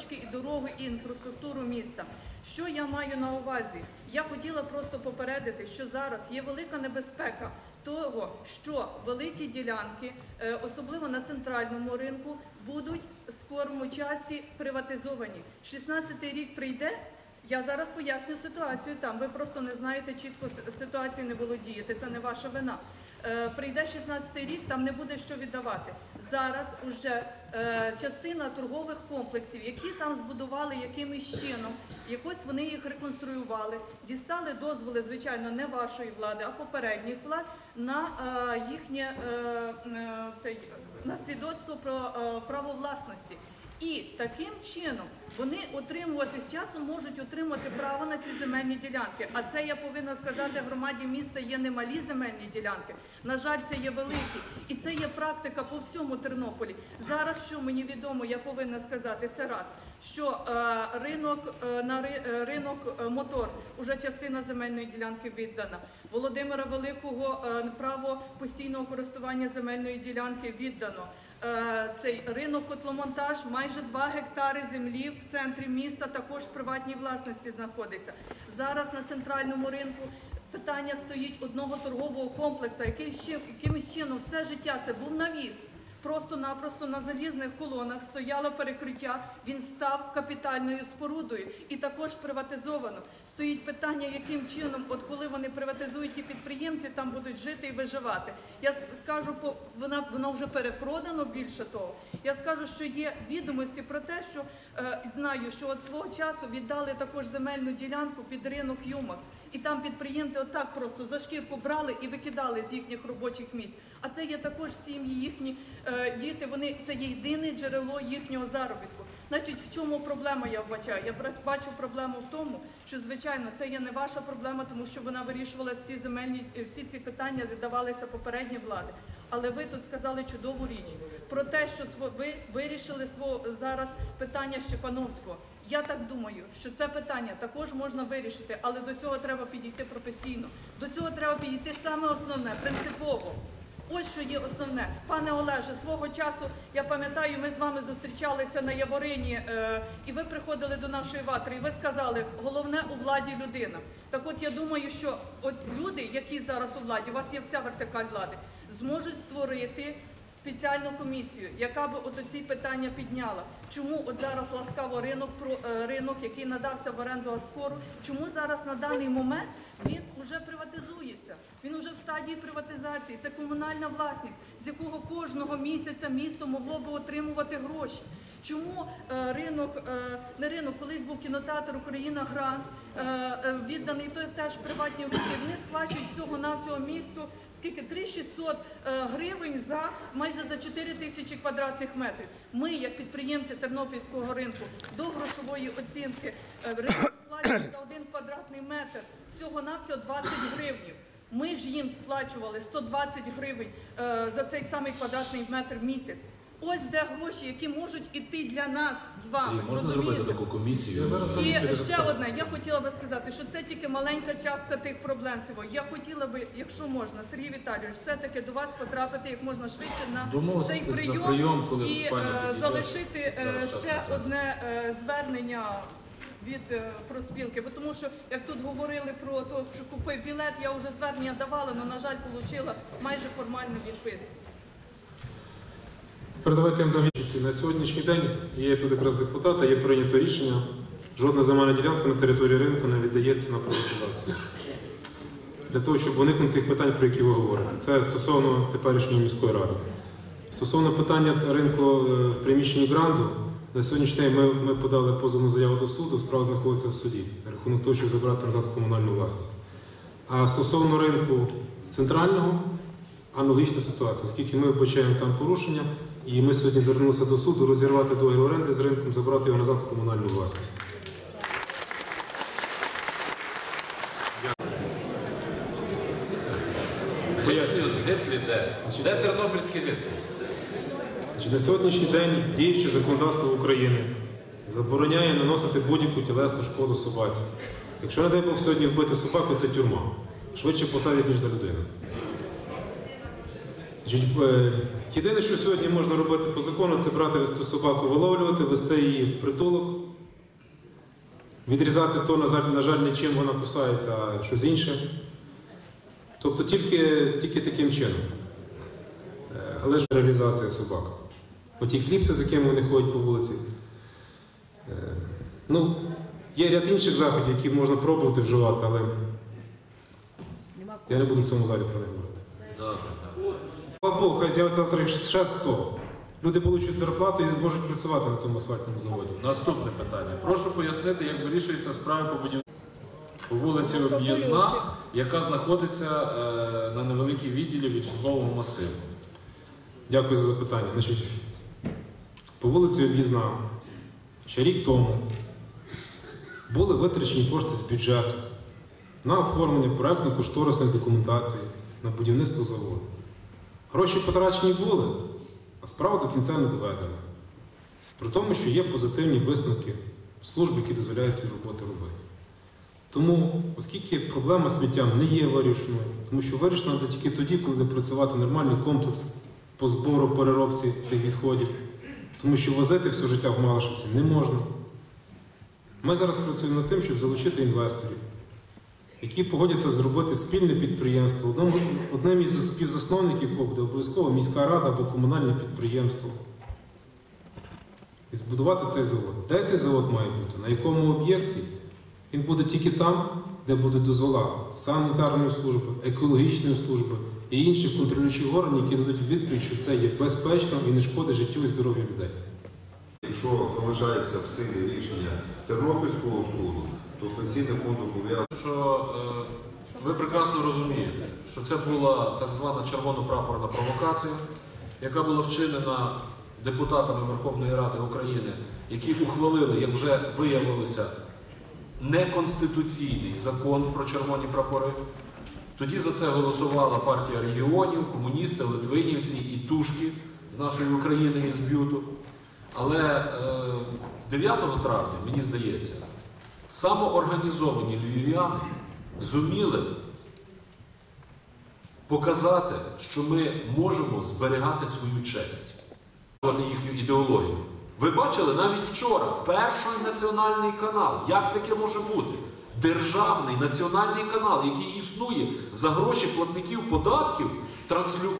точки, і дороги, і інфраструктуру міста. Що я маю на увазі? Я хотіла просто попередити, що зараз є велика небезпека того, що великі ділянки, е, особливо на центральному ринку, будуть в скорому часі приватизовані. 16-й рік прийде. Я зараз поясню ситуацію там. Ви просто не знаєте чітко ситуації, не володієте. Це не ваша вина. Е, прийде 16-й рік, там не буде що віддавати. Зараз уже е, частина торгових комплексів, які там збудували якимось чином, якось вони їх реконструювали, дістали дозволи, звичайно, не вашої влади, а попередніх влад на е, їхнє е, е, цей, на свідоцтво про е, право власності. І таким чином вони отримувати з часом можуть отримати право на ці земельні ділянки. А це я повинна сказати громаді міста є немалі земельні ділянки. На жаль, це є великі, і це є практика по всьому Тернополі. Зараз що мені відомо, я повинна сказати це раз. Що е, ринок е, на ри- е, ринок е, мотор уже частина земельної ділянки віддана. Володимира Великого е, право постійного користування земельної ділянки віддано. Е, цей ринок котломонтаж майже 2 гектари землі в центрі міста також в приватній власності знаходиться. Зараз на центральному ринку питання стоїть одного торгового комплексу, який ще якимось чином все життя це був навіс. Просто-напросто на залізних колонах стояло перекриття, він став капітальною спорудою і також приватизовано. Стоїть питання, яким чином, от коли вони приватизують ті підприємці, там будуть жити і виживати. Я скажу, вона воно вже перепродано більше того. Я скажу, що є відомості про те, що е, знаю, що от свого часу віддали також земельну ділянку під ринок Юмакс. І там підприємці отак просто за шкірку брали і викидали з їхніх робочих місць. А це є також сім'ї, їхні е, діти. Вони це є єдине джерело їхнього заробітку. Значить, в чому проблема я вбачаю? Я бачу проблему в тому, що звичайно це є не ваша проблема, тому що вона вирішувала всі земельні е, всі ці питання, віддавалися попередні влади. Але ви тут сказали чудову річ про те, що ви вирішили зараз питання Щепановського. Я так думаю, що це питання також можна вирішити, але до цього треба підійти професійно. До цього треба підійти саме основне, принципово. Ось що є основне. Пане Олеже, свого часу я пам'ятаю, ми з вами зустрічалися на Яворині, е, і ви приходили до нашої ватри, і ви сказали, головне у владі людина. Так от я думаю, що от люди, які зараз у владі, у вас є вся вертикаль влади, зможуть створити спеціальну комісію, яка би от ці питання підняла. Чому от зараз ласкаво ринок е, ринок, який надався в оренду Аскору, чому зараз на даний момент він вже приватизується? Він вже в стадії приватизації. Це комунальна власність, з якого кожного місяця місто могло би отримувати гроші. Чому е, ринок, е, не ринок, колись був кінотеатр Україна Грант, відданий той теж приватні руки. Вони сплачують всього на всього місту скільки 3600 е, гривень за майже за 4 тисячі квадратних метрів. Ми, як підприємці Тернопільського ринку, до грошової оцінки сплачуємо за один квадратний метр всього на всього 20 гривнів. Ми ж їм сплачували 120 гривень е, за цей самий квадратний метр в місяць. Ось де гроші, які можуть іти для нас з вами. Можна розумієте? зробити таку комісію? І ще одне, я хотіла би сказати, що це тільки маленька частка тих проблем цього. Я хотіла би, якщо можна, Сергій Віталійович, все-таки до вас потрапити як можна швидше на Домовитися цей на прийом, прийом, коли і пані е, залишити е, Зараз ще не одне е, звернення. Від е, проспілки, бо тому що як тут говорили про то, що купив білет, я вже звернення давала, але на жаль, отримала майже формальну відписку. Тепер давайте я вам. На сьогоднішній день є тут якраз депутата, є прийнято рішення. Жодна земельна ділянка на території ринку не віддається на приватизацію. Для того, щоб уникнути тих питань, про які ви говорите. Це стосовно теперішньої міської ради. Стосовно питання ринку е, в приміщенні гранду, на сьогоднішній день ми, ми подали позовну заяву до суду, справа знаходиться в суді, на рахунок того, щоб забрати назад комунальну власність. А стосовно ринку центрального, аналогічна ситуація, оскільки ми вбачаємо там порушення, і ми сьогодні звернулися до суду розірвати договір оренди з ринком, забрати його назад в комунальну власність. Гецлі, де? Де тернопільські Гецлі? На сьогоднішній день діюче законодавство України забороняє наносити будь-яку тілесну шкоду собаці. Якщо, не дай Бог, сьогодні вбити собаку, це тюрма. Швидше посадять, ніж за людину. Значить, е, єдине, що сьогодні можна робити по закону, це брати цю собаку, виловлювати, вести її в притулок, відрізати то, на жаль, на жаль, не чим вона кусається, а щось інше. Тобто тільки, тільки таким чином. Е, Але ж реалізація собак. Оті кліпси, з якими вони ходять по вулиці. Е, Ну, є ряд інших заходів, які можна пробувати вживати, але я не буду в цьому залі про них говорити. Богу, хай з'явиться завтра їх ще 100. Люди получать зарплату і зможуть працювати на цьому асфальтному заводі. Наступне питання. Прошу пояснити, як вирішується справа по будівництву вулиці Об'їзна, яка знаходиться е, на невеликій відділі від житлового масиву. Дякую за запитання. Значить, по вулиці Об'їзна ще рік тому були витрачені кошти з бюджету на оформлення проектно-кошторисної документації на будівництво заводу. Гроші потрачені були, а справа до кінця не доведена. При тому, що є позитивні висновки служб, які дозволяють ці роботи робити. Тому, оскільки проблема сміттям не є вирішеною, тому що вирішена буде тільки тоді, коли буде працювати нормальний комплекс по збору переробці цих відходів, тому що возити все життя в Малишевці не можна. Ми зараз працюємо над тим, щоб залучити інвесторів, які погодяться зробити спільне підприємство. Одним, із співзасновників якого буде обов'язково міська рада або комунальне підприємство. І збудувати цей завод. Де цей завод має бути? На якому об'єкті? Він буде тільки там, де будуть дозвола санітарної служби, екологічної служби і інших контролюючих органів, які дадуть відповідь, що це є безпечно і не шкодить життю і здоров'ю людей. Якщо залишається в силі рішення Тернопільського суду, то пенсійний фонд зобов'язаний Що е, ви прекрасно розумієте, що це була так звана червоно-прапорна провокація, яка була вчинена депутатами Верховної Ради України, які ухвалили, як вже виявилося, неконституційний закон про червоні прапори. Тоді за це голосувала партія регіонів, комуністи, литвинівці і тушки з нашої України і з б'юту. Але е, 9 травня, мені здається, самоорганізовані львів'яни зуміли показати, що ми можемо зберігати свою честь, їхню ідеологію. Ви бачили навіть вчора перший національний канал. Як таке може бути? Державний національний канал, який існує за гроші платників податків, транслює.